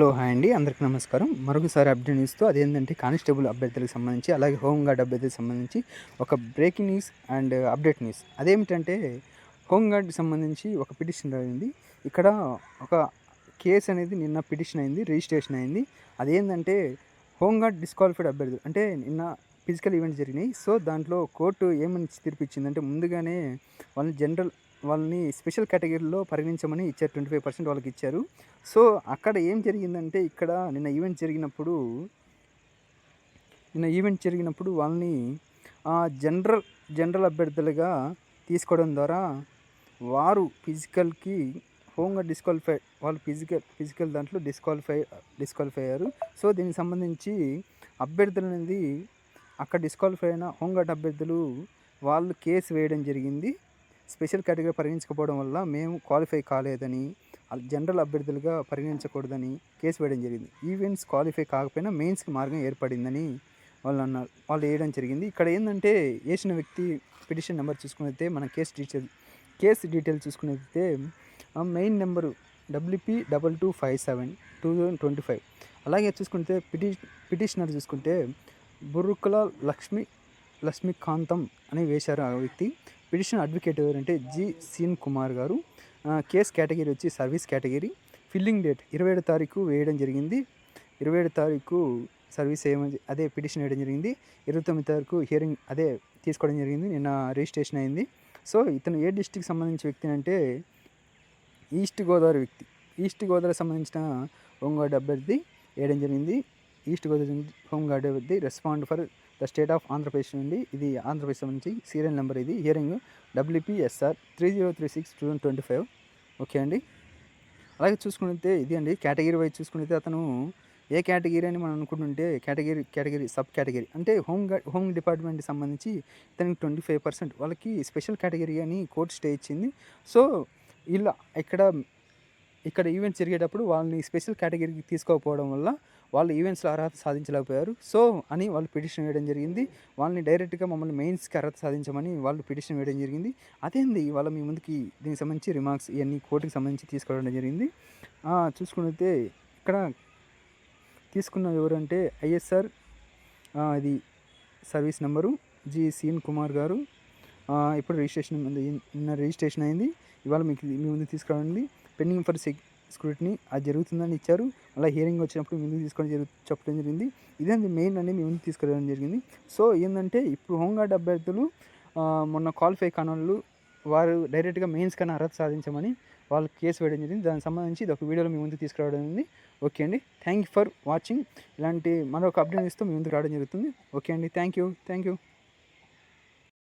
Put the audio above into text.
Hello hi అండి. అందరికీ నమస్కారం. మరొకసారి అప్డేట్ న్యూస్తో అదేంటంటే కానిస్టేబుల్ అభ్యర్థులకు సంబంధించి అలాగే హోమ్ గార్డ్ అభ్యర్థులకు సంబంధించి ఒక breaking news and update news. అదేమిటంటే హోంగార్డ్కి సంబంధించి ఒక పిటిషన్ అయింది ఇక్కడ ఒక కేసు అనేది నిన్న పిటిషన్ అయింది రిజిస్ట్రేషన్ అయింది. అదేంటంటే హోమ్ గార్డ్ డిస్క్వాలిఫైడ్ అభ్యర్థులు అంటే నిన్న ఫిజికల్ ఈవెంట్స్ జరిగినాయి. సో దాంట్లో కోర్టు ఏమని తీర్పు ఇచ్చిందంటే ముందుగానే వాళ్ళని జనరల్ వాళ్ళని స్పెషల్ కేటగిరీలో పరిగణించమని ఇచ్చారు ట్వంటీ ఫైవ్ పర్సెంట్ వాళ్ళకి ఇచ్చారు. సో అక్కడ ఏం జరిగిందంటే ఇక్కడ నిన్న ఈవెంట్ జరిగినప్పుడు నిన్న ఈవెంట్ జరిగినప్పుడు వాళ్ళని జనరల్ జనరల్ అభ్యర్థులుగా తీసుకోవడం ద్వారా వారు ఫిజికల్కి హోంగా డిస్క్వాలిఫై వాళ్ళు ఫిజికల్ ఫిజికల్ దాంట్లో డిస్క్వాలిఫై డిస్క్వాలిఫై అయ్యారు. సో దీనికి సంబంధించి అభ్యర్థులు అనేది అక్కడ డిస్క్వాలిఫై అయిన హోంగార్డ్ అభ్యర్థులు వాళ్ళు కేసు వేయడం జరిగింది. స్పెషల్ కేటగిరీ పరిగణించకపోవడం వల్ల మేము క్వాలిఫై కాలేదని జనరల్ అభ్యర్థులుగా పరిగణించకూడదని కేసు వేయడం జరిగింది. ఈవెంట్స్ క్వాలిఫై కాకపోయినా మెయిన్స్కి మార్గం ఏర్పడిందని వాళ్ళు అన్నారు వాళ్ళు వేయడం జరిగింది. ఇక్కడ ఏంటంటే వేసిన వ్యక్తి పిటిషన్ నెంబర్ చూసుకున్నైతే మన case detail case detail చూసుకున్నైతే main number WP double two five seven two thousand twenty five. అలాగే చూసుకుంటే పిటి పిటిషనర్ చూసుకుంటే బుర్రుకుల లక్ష్మి లక్ష్మీకాంతం అని వేశారు ఆ వ్యక్తి. పిటిషన్ అడ్వకేట్ ఎవరంటే జి సీన్ కుమార్ గారు. కేస్ కేటగిరీ వచ్చి సర్వీస్ కేటగిరీ. ఫిల్లింగ్ డేట్ ఇరవై ఏడు తారీఖు వేయడం జరిగింది. ఇరవై ఏడు తారీఖు సర్వీస్ ఏమని అదే పిటిషన్ వేయడం జరిగింది. ఇరవై తొమ్మిది తారీఖు హియరింగ్ అదే తీసుకోవడం జరిగింది. నిన్న రిజిస్ట్రేషన్ అయింది. సో ఇతను ఏ డిస్టిక్ సంబంధించిన వ్యక్తి అంటే ఈస్ట్ గోదావరి వ్యక్తి. ఈస్ట్ గోదావరి సంబంధించిన హోంగార్డ్ అభ్యర్థి వేయడం జరిగింది. ఈస్ట్ గోదావరి హోంగార్డ్ అభ్యర్థి respond for the state of Andhra Pradesh నుండి ఇది ఆంధ్రప్రదేశ్ నుంచి సీరియల్ నెంబర్ ఇది. Hearing WPSR three zero three six two thousand twenty five. Okay అండి. అలాగే చూసుకుంటే ఇది అండి. కేటగిరీ వైజ్ చూసుకుంటే అతను ఏ కేటగిరీ అని మనం అనుకుంటుంటే కేటగిరీ కేటగిరీ సబ్ కేటగిరీ. అంటే హోమ్ హోమ్ డిపార్ట్మెంట్కి సంబంధించి ఇతనికి ట్వంటీ ఫైవ్ పర్సెంట్. వాళ్ళకి స్పెషల్ కేటగిరీ అని కోర్టు స్టే ఇచ్చింది. సో ఇలా ఇక్కడ ఇక్కడ ఈవెంట్స్ జరిగేటప్పుడు వాళ్ళని స్పెషల్ కేటగిరీకి తీసుకోకపోవడం వల్ల వాళ్ళు ఈవెంట్స్లో అర్హత సాధించలేకపోయారు. సో అని వాళ్ళు పిటిషన్ వేయడం జరిగింది. వాళ్ళని డైరెక్ట్గా మమ్మల్ని మెయిన్స్కి అర్హత సాధించమని వాళ్ళు పిటిషన్ వేయడం జరిగింది. అదేంది వాళ్ళ మీ ముందుకి దీనికి సంబంధించి రిమార్క్స్ ఇవన్నీ కోర్టుకి సంబంధించి తీసుకోవడం జరిగింది. చూసుకుంటే ఇక్కడ తీసుకున్న ఎవరంటే ఐఎస్ఆర్ ఇది సర్వీస్ నెంబరు జి సీన్ కుమార్ గారు. ఇప్పుడు రిజిస్ట్రేషన్ ఉంది నిన్న రిజిస్ట్రేషన్ అయింది. ఇవాళ మీకు మీ ముందు తీసుకురండి పెండింగ్ ఫర్ సెక్ స్క్రూటినీ అది జరుగుతుందని ఇచ్చారు. అలా హియరింగ్ వచ్చినప్పుడు ముందుకు తీసుకోవడం జరుగు చెప్పడం జరిగింది. ఇదేంది మెయిన్ అనేది మేము ముందు తీసుకురావడం జరిగింది. సో ఏంటంటే ఇప్పుడు హోంగార్డ్ అభ్యర్థులు మొన్న క్వాలిఫై కానోళ్ళు వారు డైరెక్ట్గా మెయిన్స్ కన్నా అర్హత సాధించమని వాళ్ళు కేసు వేయడం జరిగింది. దానికి సంబంధించి ఇది ఒక వీడియోలో మీ ముందు తీసుకురావడం జరిగింది ఓకే అండి. Thank you for watching. ఇలాంటి మరొక అప్డేట్ ఇస్తూ మీ ముందుకు రావడం జరుగుతుంది. ఓకే అండి. Thank you. Thank you.